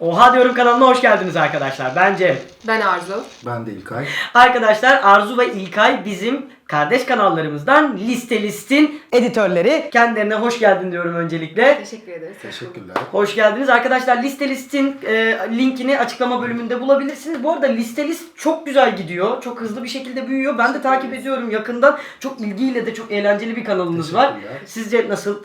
Oha diyorum kanalına hoş geldiniz arkadaşlar. Ben Cem. Ben Arzu. Ben de İlkay. Arkadaşlar Arzu ve İlkay bizim kardeş kanallarımızdan Liste List'in editörleri. Kendilerine hoş geldin diyorum öncelikle. Teşekkür ederiz. Teşekkürler. Hoş geldiniz arkadaşlar. Liste List'in e, linkini açıklama bölümünde bulabilirsiniz. Bu arada Liste List çok güzel gidiyor. Çok hızlı bir şekilde büyüyor. Ben de takip ediyorum yakından. Çok ilgiyle de çok eğlenceli bir kanalınız var. Sizce nasıl?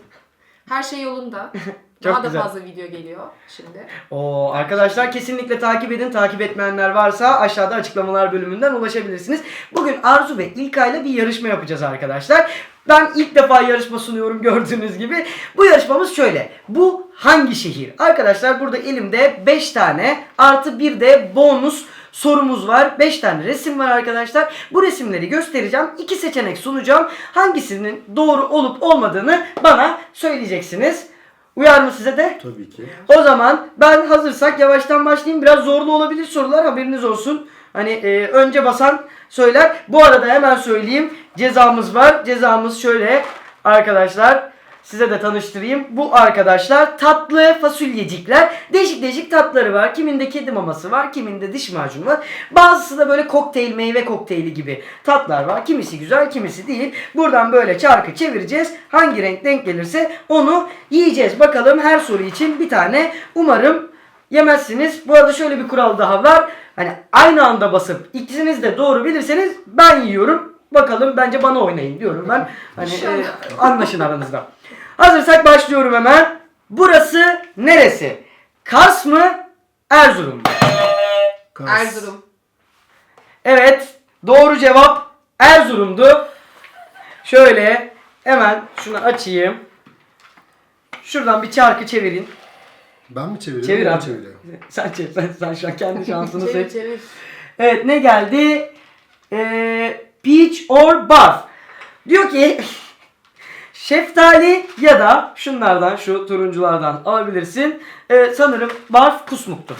Her şey yolunda. Çok Daha güzel. da fazla video geliyor şimdi. Oo, arkadaşlar kesinlikle takip edin. Takip etmeyenler varsa aşağıda açıklamalar bölümünden ulaşabilirsiniz. Bugün Arzu ve İlkay'la bir yarışma yapacağız arkadaşlar. Ben ilk defa yarışma sunuyorum gördüğünüz gibi. Bu yarışmamız şöyle. Bu hangi şehir? Arkadaşlar burada elimde 5 tane artı bir de bonus sorumuz var. 5 tane resim var arkadaşlar. Bu resimleri göstereceğim. 2 seçenek sunacağım. Hangisinin doğru olup olmadığını bana söyleyeceksiniz. Uyar mı size de? Tabii ki. O zaman ben hazırsak yavaştan başlayayım. Biraz zorlu olabilir sorular haberiniz olsun. Hani e, önce basan söyler. Bu arada hemen söyleyeyim. Cezamız var. Cezamız şöyle arkadaşlar. Size de tanıştırayım. Bu arkadaşlar tatlı fasulyecikler. Değişik değişik tatları var. Kiminde kedi maması var. Kiminde diş macunu var. Bazısı da böyle kokteyl, meyve kokteyli gibi tatlar var. Kimisi güzel, kimisi değil. Buradan böyle çarkı çevireceğiz. Hangi renk denk gelirse onu yiyeceğiz. Bakalım her soru için bir tane. Umarım yemezsiniz. Bu arada şöyle bir kural daha var. Hani aynı anda basıp ikisiniz de doğru bilirseniz ben yiyorum. Bakalım bence bana oynayın diyorum ben. Hani e, anlaşın aranızda. Hazırsak başlıyorum hemen. Burası neresi? Kars mı? Erzurum mu? Kars. Erzurum. Evet. Doğru cevap Erzurum'du. Şöyle hemen şunu açayım. Şuradan bir çarkı çevirin. Ben mi çeviriyorum? Çevir mu abi. çeviriyor? Sen çevir. Sen, sen şu an kendi şansını Çevir seç. çevir. Evet ne geldi? Ee, peach or barf. Diyor ki şeftali ya da şunlardan şu turunculardan alabilirsin. Ee, sanırım barf kusmuktu.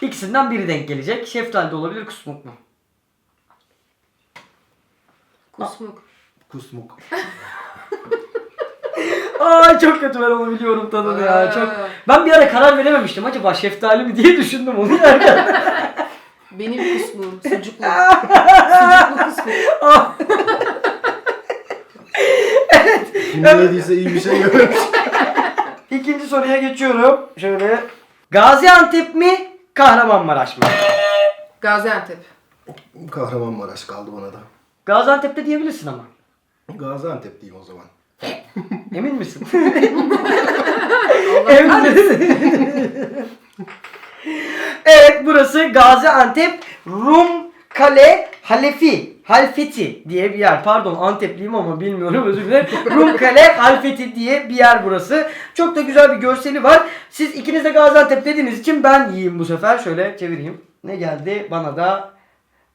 İkisinden biri denk gelecek. Şeftali de olabilir kusmuk mu? Kusmuk. Kusmuk. Aa çok kötü ben onu biliyorum tadını ya. Çok. Ben bir ara karar verememiştim. Acaba şeftali mi diye düşündüm onu yerken. Benim kusmum. Sucuklu. Sucuklu kusmuk. Ah, Kim yediyse iyi bir şey yememiş. İkinci soruya geçiyorum. Şöyle. Gaziantep mi? Kahramanmaraş mı? Gaziantep. Kahramanmaraş kaldı bana da. Gaziantep'te diyebilirsin ama. Gaziantep diyeyim o zaman. Emin misin? Emin misin? Burası Gaziantep Rum Kale Halefi Halfeti diye bir yer. Pardon Antepliyim ama bilmiyorum özür dilerim. Rum Kale Halfeti diye bir yer burası. Çok da güzel bir görseli var. Siz ikiniz de Gaziantep dediğiniz için ben yiyeyim bu sefer. Şöyle çevireyim. Ne geldi? Bana da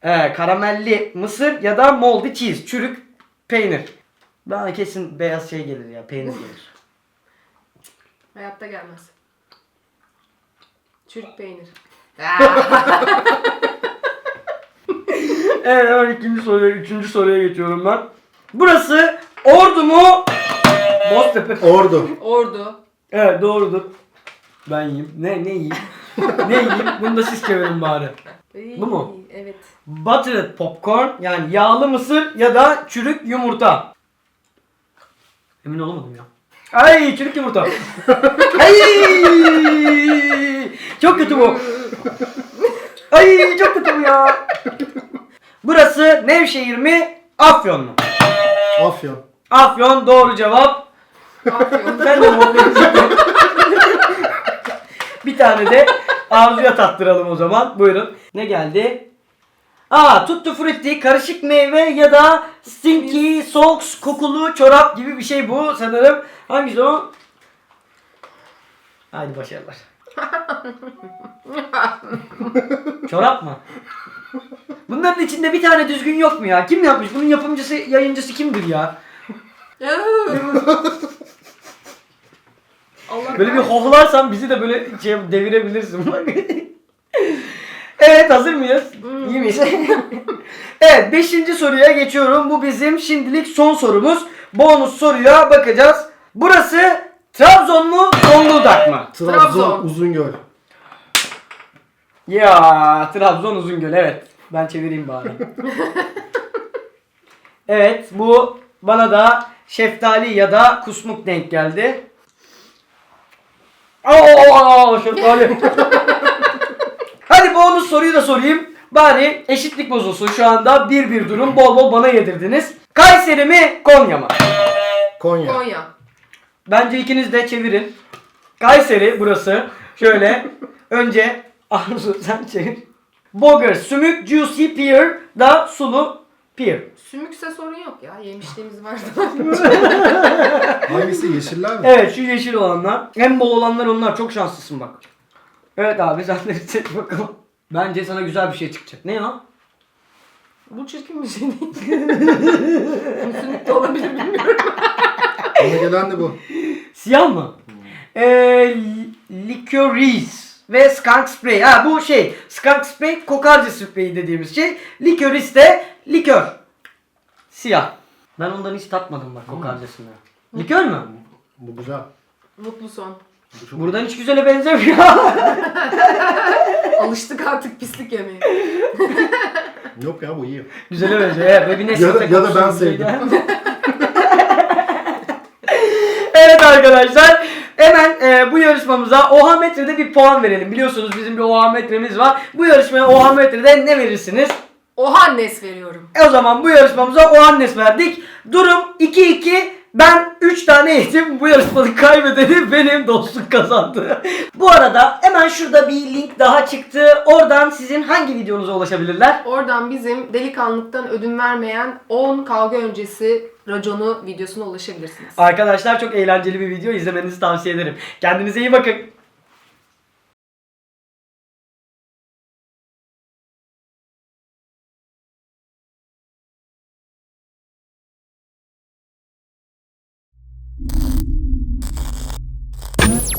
e, karamelli mısır ya da moldy cheese. Çürük peynir. Bana kesin beyaz şey gelir ya. Peynir gelir. Hayatta gelmez. Çürük peynir. Evet hemen ikinci soruya, üçüncü soruya geçiyorum ben. Burası Ordu mu? Boztepe. Ordu. Ordu. Evet doğrudur. Ben yiyeyim. Ne ne yiyeyim? ne yiyeyim? Bunu da siz çevirin bari. Bu mu? Evet. Buttered popcorn yani yağlı mısır ya da çürük yumurta. Emin olamadım ya. Ay çürük yumurta. Ay! Çok kötü bu. Ay çok kötü bu ya. Burası Nevşehir mi? Afyon mu? Afyon. Afyon doğru cevap. Afyon. Ben de muhabbet Bir tane de Arzu'ya tattıralım o zaman. Buyurun. Ne geldi? Aa, tuttu frutti, karışık meyve ya da stinky socks, kokulu çorap gibi bir şey bu sanırım. Hangisi o? Haydi başarılar. çorap mı? Bunların içinde bir tane düzgün yok mu ya? Kim yapmış? Bunun yapımcısı, yayıncısı kimdir ya? Allah Böyle bir hohlarsan bizi de böyle şey devirebilirsin. evet hazır mıyız? İyi miyiz? evet 5. soruya geçiyorum. Bu bizim şimdilik son sorumuz. Bonus soruya bakacağız. Burası Trabzon mu Zonguldak mı? Trabzon. Trabzon. Uzungöl. Ya Trabzon Uzungöl evet. Ben çevireyim bari. evet bu bana da şeftali ya da kusmuk denk geldi. Aa şeftali. Hadi bonus soruyu da sorayım. Bari eşitlik bozulsun. Şu anda 1-1 durum. Bol bol bana yedirdiniz. Kayseri mi Konya mı? Konya. Konya. Bence ikiniz de çevirin. Kayseri burası. Şöyle. Önce Arzu sen çevir. Boger, sümük, juicy pear da sulu pear. Sümükse sorun yok ya. Yemişliğimiz var. Hangisi yeşiller mi? Evet şu yeşil olanlar. En bol olanlar onlar. Çok şanslısın bak. Evet abi sen de seç bakalım. Bence sana güzel bir şey çıkacak. Ne o? Bu çirkin bir şey değil. De olabilir bilmiyorum. Bana gelen de bu. Siyah mı? Ee, licorice ve skunk spray. Ha bu şey skunk spray kokarca spreyi dediğimiz şey. Licorice de likör. Siyah. Ben ondan hiç tatmadım bak kokarcasını. Likör mü? Bu güzel. Mutlu son. Bu çok Buradan hiç güzele benzemiyor. Alıştık artık pislik yemeye. Yok ya bu iyi. güzele benziyor. Evet, ve bir Ya da- ya da ben sevdim. evet arkadaşlar. Hemen e, bu yarışmamıza Oha Metre'de bir puan verelim. Biliyorsunuz bizim bir Oha Metre'miz var. Bu yarışmaya Oha Metre'de ne verirsiniz? Ohannes veriyorum. E o zaman bu yarışmamıza o annes verdik. Durum 2-2. Ben 3 tane yedim. Bu yarışmanın kaybedeni benim dostluk kazandı. bu arada hemen şurada bir link daha çıktı. Oradan sizin hangi videonuza ulaşabilirler? Oradan bizim delikanlıktan ödün vermeyen 10 kavga öncesi raconu videosuna ulaşabilirsiniz. Arkadaşlar çok eğlenceli bir video izlemenizi tavsiye ederim. Kendinize iyi bakın.